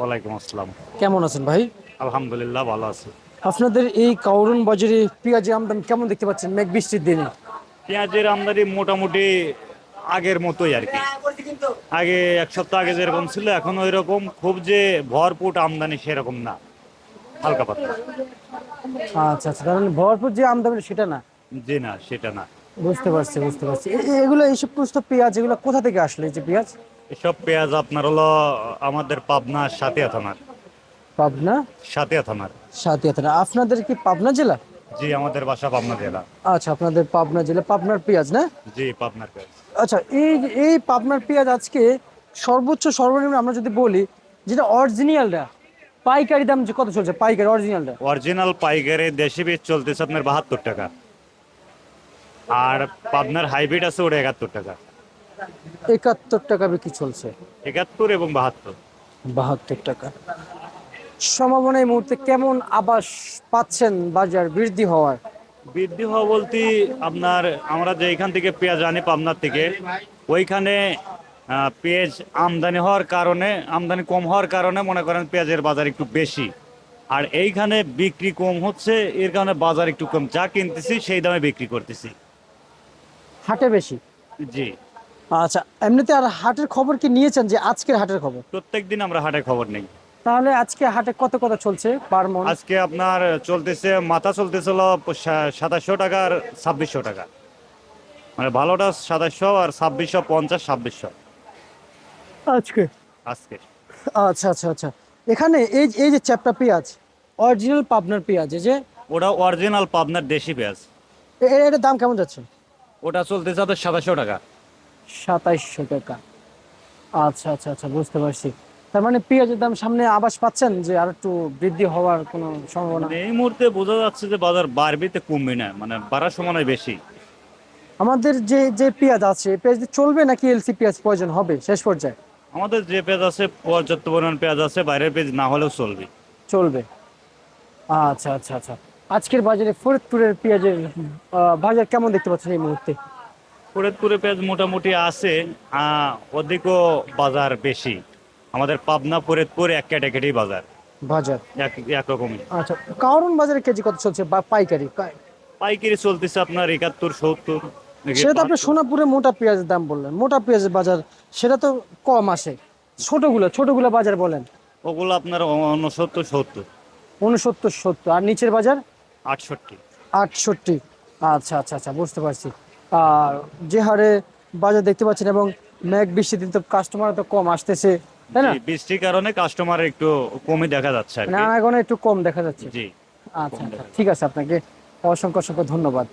ওয়ালাইকুম আসসালাম। কেমন আছেন ভাই? আলহামদুলিল্লাহ ভালো আছি। আপনাদের এই কাউরন বাজারে পেঁয়াজের আমদানি কেমন দেখতে পাচ্ছেন মেঘ বৃষ্টির দিনে? পেঁয়াজের আমদানি মোটামুটি আগের মতোই আর কি। আগে এক সপ্তাহ আগে যেরকম ছিল এখন ওই রকম খুব যে ভরপুট আমদানি সেরকম না হালকা পাতলা। আচ্ছা আচ্ছা কারণ ভরপুর যে আমদানি সেটা না? জি না সেটা না। বুঝতে পারছি বুঝতে পারছি। এগুলো এইসব সমস্ত পেঁয়াজ এগুলো কোথা থেকে আসলে এই যে পেঁয়াজ? এসব পেঁয়াজ আপনার হলো আমাদের পাবনা সাতিয়া থানার। পাবনা? সাতিয়া থানার। সাতিয়া থানা। আপনাদের কি পাবনা জেলা? জি আমাদের বাসা পাবনা জেলা। আচ্ছা আপনাদের পাবনা জেলা। পাবনার পেঁয়াজ না? জি পাবনার পেঁয়াজ। আচ্ছা এই এই পাবনার পেঁয়াজ আজকে সর্বোচ্চ সর্বনিম্ন আমরা যদি বলি যেটা অরিজিনালটা পাইকারি দাম যে কত চলছে? পাইকারি অরিজিনালটা? অরিজিনাল পাইকারি দেশি বীজ চলতেছে আপনার বাহাত্তর টাকা। আর পাবনার হাইব্রিড আছে ওটা একাত্তর টাকা। একাত্তর টাকা বিক্রি চলছে। একাত্তর এবং বাহাত্তর। বাহাত্তর টাকা। সম্ভাবনা এই মুহূর্তে কেমন আবাস পাচ্ছেন বাজার বৃদ্ধি হওয়ার? বৃদ্ধি হওয়া বলতে আপনার আমরা যে এখান থেকে পেঁয়াজ আনি পাবনার থেকে ওইখানে পেঁয়াজ আমদানি হওয়ার কারণে আমদানি কম হওয়ার কারণে মনে করেন পেঁয়াজের বাজার একটু বেশি। আর এইখানে বিক্রি কম হচ্ছে এর কারণে বাজার একটু কম। যা কিনতেছি সেই দামে বিক্রি করতেছি। হাটে বেশি? জি। আচ্ছা এমনিতে আর হাটের খবর কি নিয়েছেন যে আজকের হাটের খবর? প্রত্যেক দিন আমরা হাটের খবর নেই। তাহলে আজকে হাটে কত কত চলছে পার মন? আজকে আপনার চলতেছে মাথা চলতেছিল সাতাশশো টাকা আর ছাব্বিশশো টাকা। মানে ভালোটা সাতাশশো আর ছাব্বিশশো পঞ্চাশ ছাব্বিশশো। আজকে? আজকে। আচ্ছা আচ্ছা আচ্ছা। এখানে এই এই যে চ্যাপটা পেঁয়াজ অরিজিনাল পাবনার পেঁয়াজ এই যে? ওটা অরিজিনাল পাবনার দেশি পেঁয়াজ। এ- এ- এটার দাম কেমন যাচ্ছে? ওটা চলতেছে আপনার সাতাশশো টাকা। সাতাইশশো টাকা। আচ্ছা আচ্ছা আচ্ছা বুঝতে পারছি। তার মানে পেঁয়াজের দাম সামনে আবাস পাচ্ছেন যে আর একটু বৃদ্ধি হওয়ার কোনো সম্ভাবনা? মানে এই মুহূর্তে বোঝা যাচ্ছে যে বাজার বাড়বে তো কমবে না মানে বাড়ার সময় বেশি। আমাদের যে যে পেঁয়াজ আছে পেঁয়াজ চলবে নাকি এলসি পেঁয়াজ প্রয়োজন হবে? শেষ পর্যায়ে। আমাদের যে পেঁয়াজ আছে পর্যাপ্ত পরিমাণ পেঁয়াজ আছে বাইরের পেঁয়াজ না হলেও চলবে। চলবে। আচ্ছা আচ্ছা আচ্ছা। আজকের বাজারে ফরিদপুরের পেঁয়াজের বাজার কেমন দেখতে পাচ্ছেন এই মুহূর্তে? ফরিদপুরে পেঁয়াজ মোটামুটি আছে ওদিকও বাজার বেশি। আমাদের পাবনা ফরিদপুর এক ক্যাটাগরি বাজার। বাজার? এক একরকমই আচ্ছা কারণ বাজারে কেজি কত চলছে? বা পাইকারি? পাইকারি চলতেছে আপনার একাত্তর সত্তর। সেটা তো আপনি সোনাপুরে মোটা পেঁয়াজের দাম বললেন। মোটা পেঁয়াজের বাজার সেটা তো কম আসে। ছোটগুলো ছোটগুলো বাজার বলেন। ওগুলো আপনার উনসত্তর সত্তর। উনসত্তর সত্তর। আর নিচের বাজার? আটষট্টি। আটষট্টি। আচ্ছা আচ্ছা আচ্ছা বুঝতে পারছি। যে হারে বাজার দেখতে পাচ্ছেন এবং মেঘ বৃষ্টিতে তো কাস্টমার তো কম আসতেছে তাই না? বৃষ্টির কারণে কাস্টমার একটু কমে দেখা যাচ্ছে না এখন একটু কম দেখা যাচ্ছে। জি আচ্ছা আচ্ছা ঠিক আছে আপনাকে অসংখ্য অসংখ্য ধন্যবাদ।